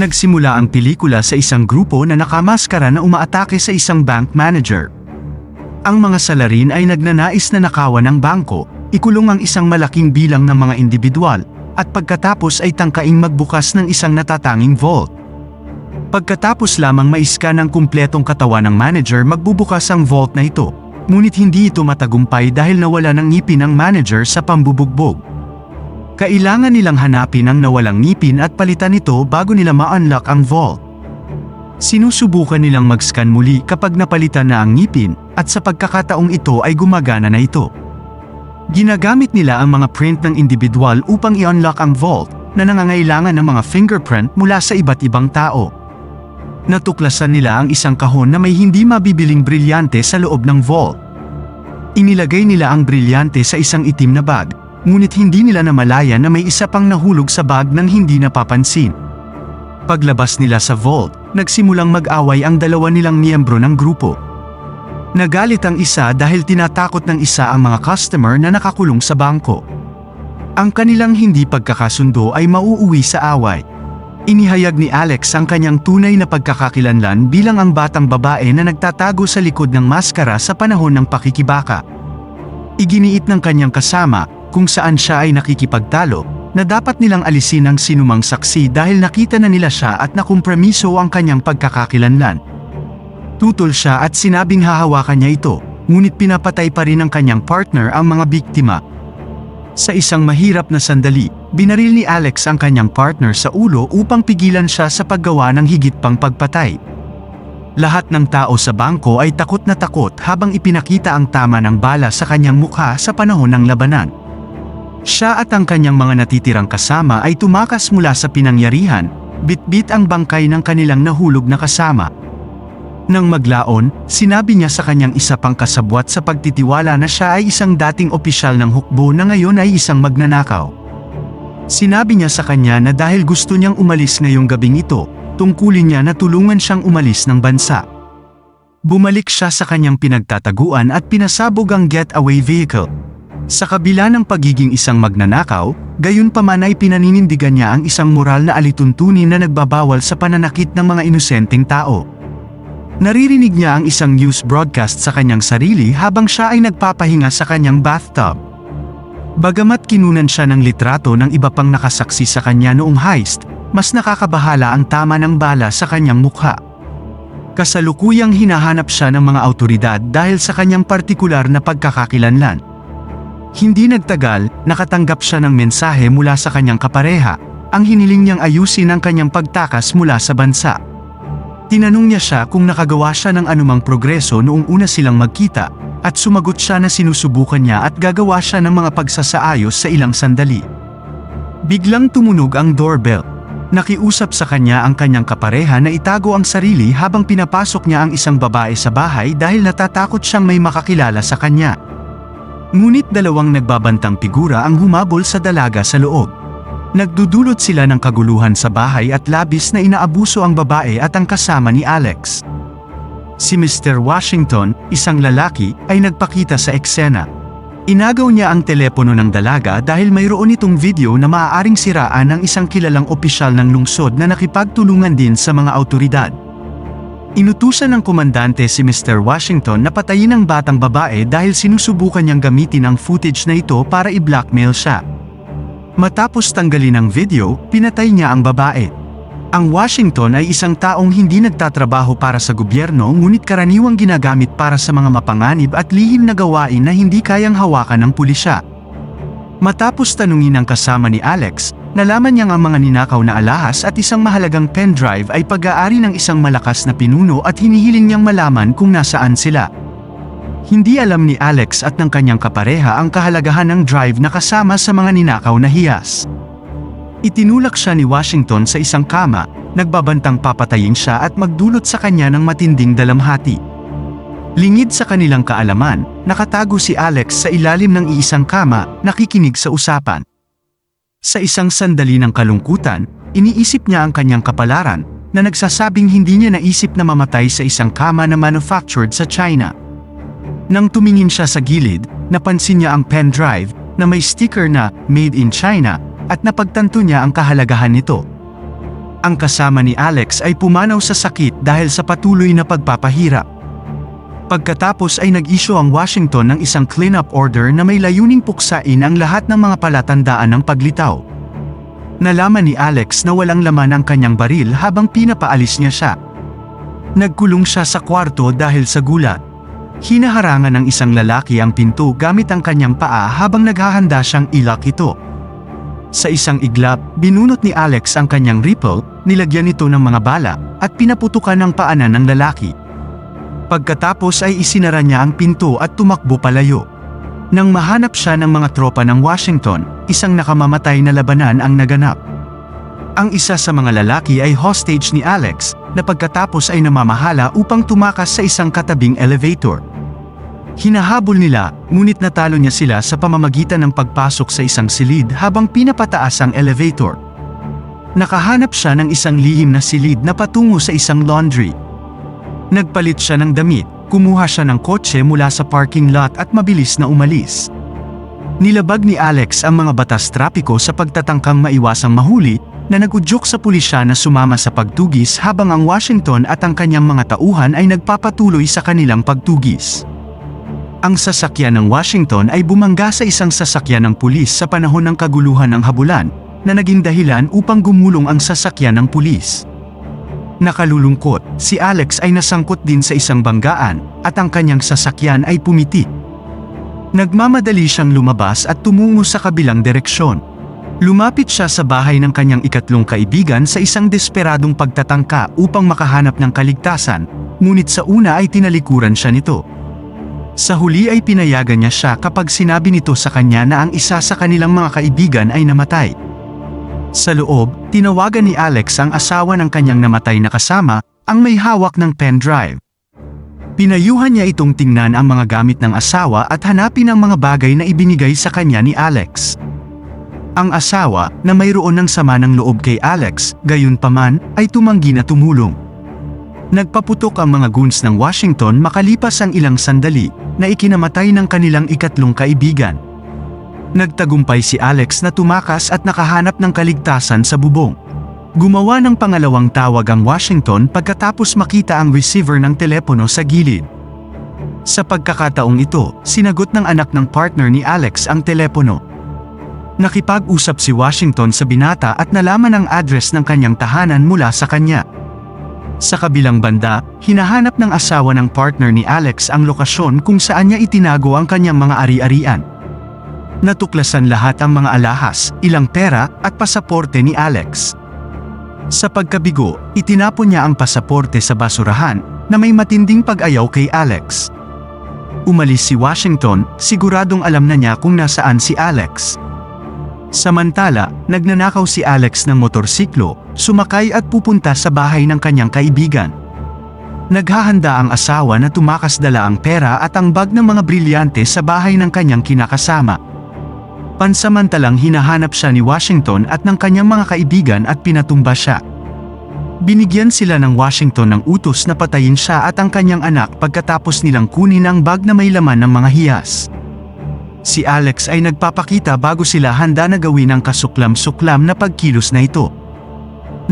Nagsimula ang pelikula sa isang grupo na nakamaskara na umaatake sa isang bank manager. Ang mga salarin ay nagnanais na nakawan ng bangko, ikulong ang isang malaking bilang ng mga individual, at pagkatapos ay tangkaing magbukas ng isang natatanging vault. Pagkatapos lamang maiska ng kumpletong katawan ng manager magbubukas ang vault na ito, ngunit hindi ito matagumpay dahil nawala ng ngipin ang manager sa pambubugbog. Kailangan nilang hanapin ang nawalang ngipin at palitan ito bago nila ma-unlock ang vault. Sinusubukan nilang mag-scan muli kapag napalitan na ang ngipin, at sa pagkakataong ito ay gumagana na ito. Ginagamit nila ang mga print ng individual upang i-unlock ang vault, na nangangailangan ng mga fingerprint mula sa iba't ibang tao. Natuklasan nila ang isang kahon na may hindi mabibiling brilyante sa loob ng vault. Inilagay nila ang brilyante sa isang itim na bag, ngunit hindi nila namalaya na may isa pang nahulog sa bag nang hindi napapansin. Paglabas nila sa vault, nagsimulang mag-away ang dalawa nilang miyembro ng grupo. Nagalit ang isa dahil tinatakot ng isa ang mga customer na nakakulong sa bangko. Ang kanilang hindi pagkakasundo ay mauuwi sa away. Inihayag ni Alex ang kanyang tunay na pagkakakilanlan bilang ang batang babae na nagtatago sa likod ng maskara sa panahon ng pakikibaka. Iginiit ng kanyang kasama kung saan siya ay nakikipagtalo na dapat nilang alisin ang sinumang saksi dahil nakita na nila siya at nakumpromiso ang kanyang pagkakakilanlan. Tutol siya at sinabing hahawakan niya ito, ngunit pinapatay pa rin ng kanyang partner ang mga biktima. Sa isang mahirap na sandali, binaril ni Alex ang kanyang partner sa ulo upang pigilan siya sa paggawa ng higit pang pagpatay. Lahat ng tao sa bangko ay takot na takot habang ipinakita ang tama ng bala sa kanyang mukha sa panahon ng labanan. Siya at ang kanyang mga natitirang kasama ay tumakas mula sa pinangyarihan, bitbit ang bangkay ng kanilang nahulog na kasama. Nang maglaon, sinabi niya sa kanyang isa pang kasabwat sa pagtitiwala na siya ay isang dating opisyal ng hukbo na ngayon ay isang magnanakaw. Sinabi niya sa kanya na dahil gusto niyang umalis ngayong gabing ito, tungkulin niya na tulungan siyang umalis ng bansa. Bumalik siya sa kanyang pinagtataguan at pinasabog ang getaway vehicle. Sa kabila ng pagiging isang magnanakaw, gayon pa man ay pinaninindigan niya ang isang moral na alituntunin na nagbabawal sa pananakit ng mga inosenteng tao. Naririnig niya ang isang news broadcast sa kanyang sarili habang siya ay nagpapahinga sa kanyang bathtub. Bagamat kinunan siya ng litrato ng iba pang nakasaksi sa kanya noong heist, mas nakakabahala ang tama ng bala sa kanyang mukha. Kasalukuyang hinahanap siya ng mga autoridad dahil sa kanyang partikular na pagkakakilanlan. Hindi nagtagal, nakatanggap siya ng mensahe mula sa kanyang kapareha, ang hiniling niyang ayusin ang kanyang pagtakas mula sa bansa. Tinanong niya siya kung nakagawa siya ng anumang progreso noong una silang magkita, at sumagot siya na sinusubukan niya at gagawa siya ng mga pagsasaayos sa ilang sandali. Biglang tumunog ang doorbell. Nakiusap sa kanya ang kanyang kapareha na itago ang sarili habang pinapasok niya ang isang babae sa bahay dahil natatakot siyang may makakilala sa kanya. Ngunit dalawang nagbabantang figura ang humabol sa dalaga sa loob. Nagdudulot sila ng kaguluhan sa bahay at labis na inaabuso ang babae at ang kasama ni Alex. Si Mr. Washington, isang lalaki, ay nagpakita sa eksena. Inagaw niya ang telepono ng dalaga dahil mayroon itong video na maaaring siraan ng isang kilalang opisyal ng lungsod na nakipagtulungan din sa mga autoridad. Inutusan ng komandante si Mr. Washington na patayin ang batang babae dahil sinusubukan niyang gamitin ang footage na ito para i-blackmail siya. Matapos tanggalin ang video, pinatay niya ang babae. Ang Washington ay isang taong hindi nagtatrabaho para sa gobyerno ngunit karaniwang ginagamit para sa mga mapanganib at lihim na gawain na hindi kayang hawakan ng pulisya. Matapos tanungin ang kasama ni Alex, nalaman niyang ang mga ninakaw na alahas at isang mahalagang pen drive ay pag-aari ng isang malakas na pinuno at hinihiling niyang malaman kung nasaan sila. Hindi alam ni Alex at ng kanyang kapareha ang kahalagahan ng drive na kasama sa mga ninakaw na hiyas. Itinulak siya ni Washington sa isang kama, nagbabantang papatayin siya at magdulot sa kanya ng matinding dalamhati. Lingid sa kanilang kaalaman, nakatago si Alex sa ilalim ng iisang kama, nakikinig sa usapan. Sa isang sandali ng kalungkutan, iniisip niya ang kanyang kapalaran, na nagsasabing hindi niya naisip na mamatay sa isang kama na manufactured sa China. Nang tumingin siya sa gilid, napansin niya ang pen drive, na may sticker na Made in China, at napagtanto niya ang kahalagahan nito. Ang kasama ni Alex ay pumanaw sa sakit dahil sa patuloy na pagpapahirap. Pagkatapos ay nag-issue ang Washington ng isang cleanup order na may layuning puksain ang lahat ng mga palatandaan ng paglitaw. Nalaman ni Alex na walang laman ang kanyang baril habang pinapaalis niya siya. Nagkulong siya sa kwarto dahil sa gulat. Hinaharangan ng isang lalaki ang pinto gamit ang kanyang paa habang naghahanda siyang ilak ito. Sa isang iglap, binunot ni Alex ang kanyang rifle, nilagyan ito ng mga bala, at pinaputukan ng paanan ng lalaki. Pagkatapos ay isinara niya ang pinto at tumakbo palayo. Nang mahanap siya ng mga tropa ng Washington, isang nakamamatay na labanan ang naganap. Ang isa sa mga lalaki ay hostage ni Alex, na pagkatapos ay namamahala upang tumakas sa isang katabing elevator. Hinahabol nila, ngunit natalo niya sila sa pamamagitan ng pagpasok sa isang silid habang pinapataas ang elevator. Nakahanap siya ng isang lihim na silid na patungo sa isang laundry. Nagpalit siya ng damit, kumuha siya ng kotse mula sa parking lot at mabilis na umalis. Nilabag ni Alex ang mga batas trapiko sa pagtatangkang maiwasang mahuli na nagudyok sa pulisya na sumama sa pagtugis habang ang Washington at ang kanyang mga tauhan ay nagpapatuloy sa kanilang pagtugis. Ang sasakyan ng Washington ay bumangga sa isang sasakyan ng pulis sa panahon ng kaguluhan ng habulan, na naging dahilan upang gumulong ang sasakyan ng pulis. Nakalulungkot, si Alex ay nasangkot din sa isang banggaan, at ang kanyang sasakyan ay pumiti. Nagmamadali siyang lumabas at tumungo sa kabilang direksyon. Lumapit siya sa bahay ng kanyang ikatlong kaibigan sa isang desperadong pagtatangka upang makahanap ng kaligtasan, ngunit sa una ay tinalikuran siya nito. Sa huli ay pinayagan niya siya kapag sinabi nito sa kanya na ang isa sa kanilang mga kaibigan ay namatay. Sa loob, tinawagan ni Alex ang asawa ng kanyang namatay na kasama, ang may hawak ng pen drive. Pinayuhan niya itong tingnan ang mga gamit ng asawa at hanapin ang mga bagay na ibinigay sa kanya ni Alex. Ang asawa, na mayroon ng sama ng loob kay Alex, gayon paman, ay tumanggi na tumulong. Nagpaputok ang mga goons ng Washington makalipas ang ilang sandali, na ikinamatay ng kanilang ikatlong kaibigan. Nagtagumpay si Alex na tumakas at nakahanap ng kaligtasan sa bubong. Gumawa ng pangalawang tawag ang Washington pagkatapos makita ang receiver ng telepono sa gilid. Sa pagkakataong ito, sinagot ng anak ng partner ni Alex ang telepono. Nakipag-usap si Washington sa binata at nalaman ang address ng kanyang tahanan mula sa kanya. Sa kabilang banda, hinahanap ng asawa ng partner ni Alex ang lokasyon kung saan niya itinago ang kanyang mga ari-arian. Natuklasan lahat ang mga alahas, ilang pera, at pasaporte ni Alex. Sa pagkabigo, itinapon niya ang pasaporte sa basurahan, na may matinding pag-ayaw kay Alex. Umalis si Washington, siguradong alam na niya kung nasaan si Alex. Samantala, nagnanakaw si Alex ng motorsiklo, sumakay at pupunta sa bahay ng kanyang kaibigan. Naghahanda ang asawa na tumakas dala ang pera at ang bag ng mga brilyante sa bahay ng kanyang kinakasama. Pansamantalang hinahanap siya ni Washington at ng kanyang mga kaibigan at pinatumba siya. Binigyan sila ng Washington ng utos na patayin siya at ang kanyang anak pagkatapos nilang kunin ang bag na may laman ng mga hiyas. Si Alex ay nagpapakita bago sila handa na gawin ang kasuklam-suklam na pagkilos na ito.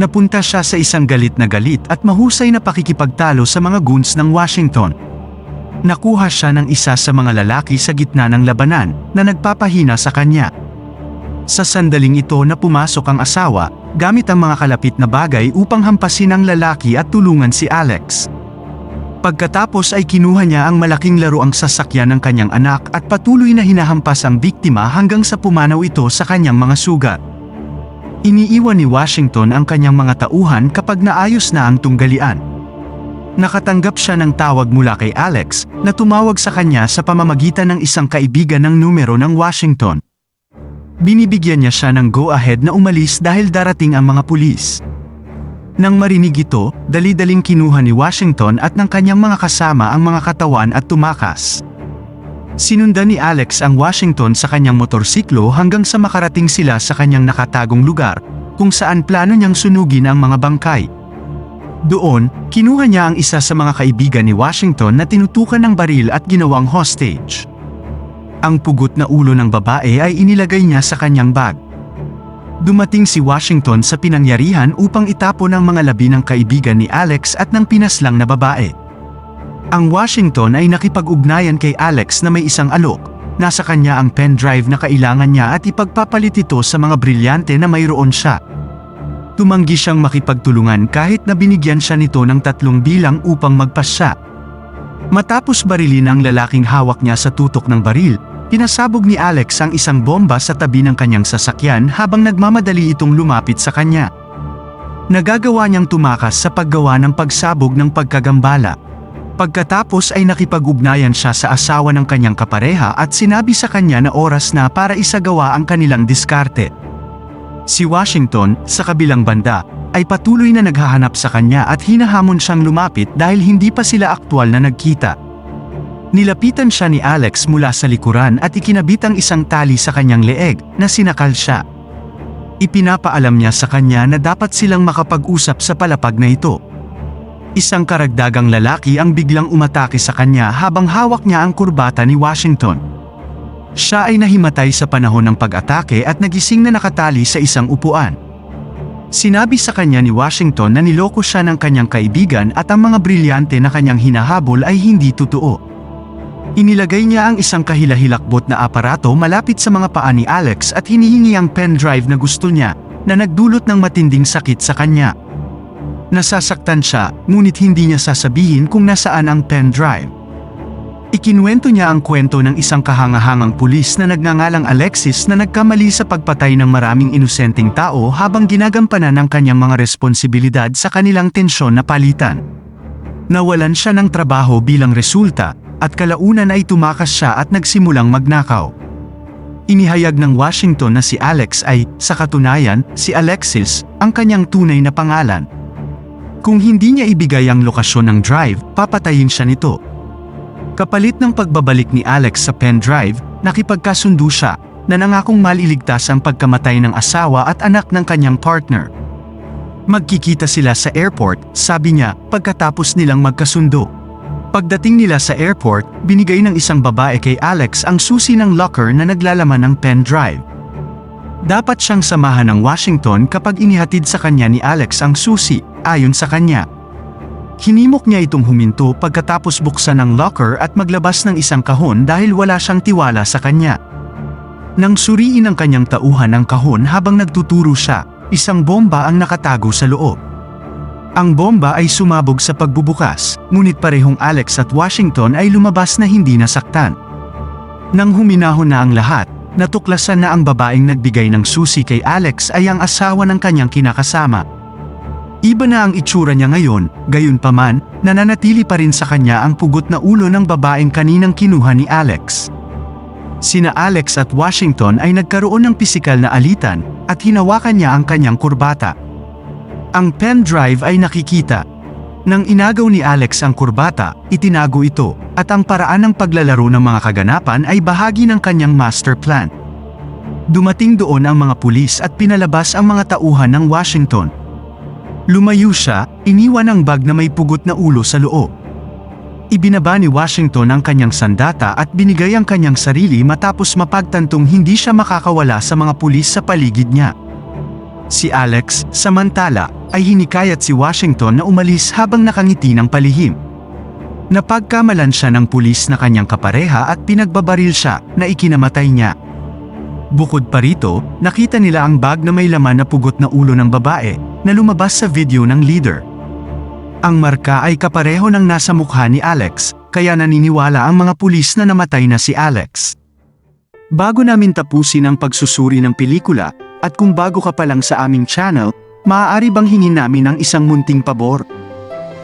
Napunta siya sa isang galit na galit at mahusay na pakikipagtalo sa mga goons ng Washington. Nakuha siya ng isa sa mga lalaki sa gitna ng labanan na nagpapahina sa kanya. Sa sandaling ito na pumasok ang asawa, gamit ang mga kalapit na bagay upang hampasin ang lalaki at tulungan si Alex. Pagkatapos ay kinuha niya ang malaking laruang sasakyan ng kanyang anak at patuloy na hinahampas ang biktima hanggang sa pumanaw ito sa kanyang mga sugat. Iniiwan ni Washington ang kanyang mga tauhan kapag naayos na ang tunggalian. Nakatanggap siya ng tawag mula kay Alex na tumawag sa kanya sa pamamagitan ng isang kaibigan ng numero ng Washington. Binibigyan niya siya ng go-ahead na umalis dahil darating ang mga pulis. Nang marinig ito, dali-daling kinuha ni Washington at ng kanyang mga kasama ang mga katawan at tumakas. Sinundan ni Alex ang Washington sa kanyang motorsiklo hanggang sa makarating sila sa kanyang nakatagong lugar, kung saan plano niyang sunugin ang mga bangkay. Doon, kinuha niya ang isa sa mga kaibigan ni Washington na tinutukan ng baril at ginawang hostage. Ang pugot na ulo ng babae ay inilagay niya sa kanyang bag. Dumating si Washington sa pinangyarihan upang itapon ang mga labi ng kaibigan ni Alex at ng pinaslang na babae. Ang Washington ay nakipag-ugnayan kay Alex na may isang alok. Nasa kanya ang pen drive na kailangan niya at ipagpapalit ito sa mga brilyante na mayroon siya. Tumanggi siyang makipagtulungan kahit na binigyan siya nito ng tatlong bilang upang magpasya. Matapos barilin ang lalaking hawak niya sa tutok ng baril, pinasabog ni Alex ang isang bomba sa tabi ng kanyang sasakyan habang nagmamadali itong lumapit sa kanya. Nagagawa niyang tumakas sa paggawa ng pagsabog ng pagkagambala. Pagkatapos ay nakipag-ugnayan siya sa asawa ng kanyang kapareha at sinabi sa kanya na oras na para isagawa ang kanilang diskarte. Si Washington, sa kabilang banda, ay patuloy na naghahanap sa kanya at hinahamon siyang lumapit dahil hindi pa sila aktwal na nagkita. Nilapitan siya ni Alex mula sa likuran at ikinabit ang isang tali sa kanyang leeg na sinakal siya. Ipinapaalam niya sa kanya na dapat silang makapag-usap sa palapag na ito. Isang karagdagang lalaki ang biglang umatake sa kanya habang hawak niya ang kurbata ni Washington. Siya ay nahimatay sa panahon ng pag-atake at nagising na nakatali sa isang upuan. Sinabi sa kanya ni Washington na niloko siya ng kanyang kaibigan at ang mga brilyante na kanyang hinahabol ay hindi totoo. Inilagay niya ang isang kahilahilakbot na aparato malapit sa mga paa ni Alex at hinihingi ang pen drive na gusto niya, na nagdulot ng matinding sakit sa kanya. Nasasaktan siya, ngunit hindi niya sasabihin kung nasaan ang pen drive. Ikinuwento niya ang kwento ng isang kahangahangang pulis na nagngangalang Alexis na nagkamali sa pagpatay ng maraming inosenteng tao habang ginagampanan ng kanyang mga responsibilidad sa kanilang tensyon na palitan. Nawalan siya ng trabaho bilang resulta, at kalaunan ay tumakas siya at nagsimulang magnakaw. Inihayag ng Washington na si Alex ay, sa katunayan, si Alexis, ang kanyang tunay na pangalan. Kung hindi niya ibigay ang lokasyon ng drive, papatayin siya nito. Kapalit ng pagbabalik ni Alex sa pen drive, nakipagkasundo siya na nangakong maliligtas ang pagkamatay ng asawa at anak ng kanyang partner. Magkikita sila sa airport, sabi niya, pagkatapos nilang magkasundo. Pagdating nila sa airport, binigay ng isang babae kay Alex ang susi ng locker na naglalaman ng pen drive. Dapat siyang samahan ng Washington kapag inihatid sa kanya ni Alex ang susi, ayon sa kanya. Hinimok niya itong huminto pagkatapos buksan ang locker at maglabas ng isang kahon dahil wala siyang tiwala sa kanya. Nang suriin ang kanyang tauhan ng kahon habang nagtuturo siya, isang bomba ang nakatago sa loob. Ang bomba ay sumabog sa pagbubukas, ngunit parehong Alex at Washington ay lumabas na hindi nasaktan. Nang huminahon na ang lahat, natuklasan na ang babaeng nagbigay ng susi kay Alex ay ang asawa ng kanyang kinakasama. Iba na ang itsura niya ngayon, gayon paman, nananatili pa rin sa kanya ang pugot na ulo ng babaeng kaninang kinuha ni Alex. Sina Alex at Washington ay nagkaroon ng pisikal na alitan, at hinawakan niya ang kanyang kurbata. Ang pen drive ay nakikita. Nang inagaw ni Alex ang kurbata, itinago ito, at ang paraan ng paglalaro ng mga kaganapan ay bahagi ng kanyang master plan. Dumating doon ang mga pulis at pinalabas ang mga tauhan ng Washington. Lumayo siya, iniwan ang bag na may pugot na ulo sa loob. Ibinaba ni Washington ang kanyang sandata at binigay ang kanyang sarili matapos mapagtantong hindi siya makakawala sa mga pulis sa paligid niya. Si Alex, samantala, ay hinikayat si Washington na umalis habang nakangiti ng palihim. Napagkamalan siya ng pulis na kanyang kapareha at pinagbabaril siya na ikinamatay niya. Bukod pa rito, nakita nila ang bag na may laman na pugot na ulo ng babae na lumabas sa video ng leader. Ang marka ay kapareho ng nasa mukha ni Alex, kaya naniniwala ang mga pulis na namatay na si Alex. Bago namin tapusin ang pagsusuri ng pelikula, at kung bago ka pa lang sa aming channel, maaari bang hingin namin ang isang munting pabor?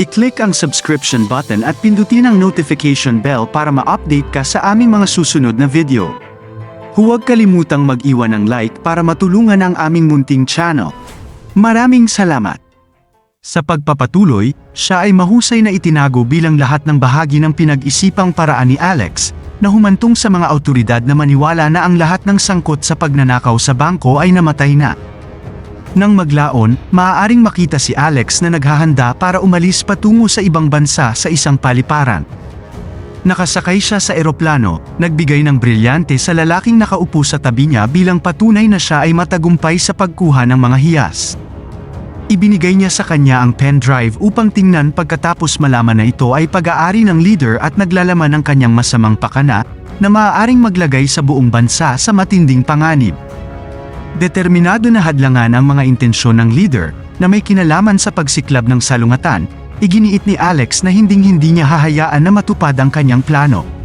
I-click ang subscription button at pindutin ang notification bell para ma-update ka sa aming mga susunod na video. Huwag kalimutang mag-iwan ng like para matulungan ang aming munting channel. Maraming salamat! Sa pagpapatuloy, siya ay mahusay na itinago bilang lahat ng bahagi ng pinag-isipang paraan ni Alex, na humantong sa mga autoridad na maniwala na ang lahat ng sangkot sa pagnanakaw sa bangko ay namatay na. Nang maglaon, maaaring makita si Alex na naghahanda para umalis patungo sa ibang bansa sa isang paliparan. Nakasakay siya sa eroplano, nagbigay ng brilyante sa lalaking nakaupo sa tabi niya bilang patunay na siya ay matagumpay sa pagkuha ng mga hiyas. Ibinigay niya sa kanya ang pen drive upang tingnan pagkatapos malaman na ito ay pag-aari ng leader at naglalaman ng kanyang masamang pakana na maaaring maglagay sa buong bansa sa matinding panganib. Determinado na hadlangan ang mga intensyon ng leader na may kinalaman sa pagsiklab ng salungatan, iginiit ni Alex na hinding-hindi niya hahayaan na matupad ang kanyang plano.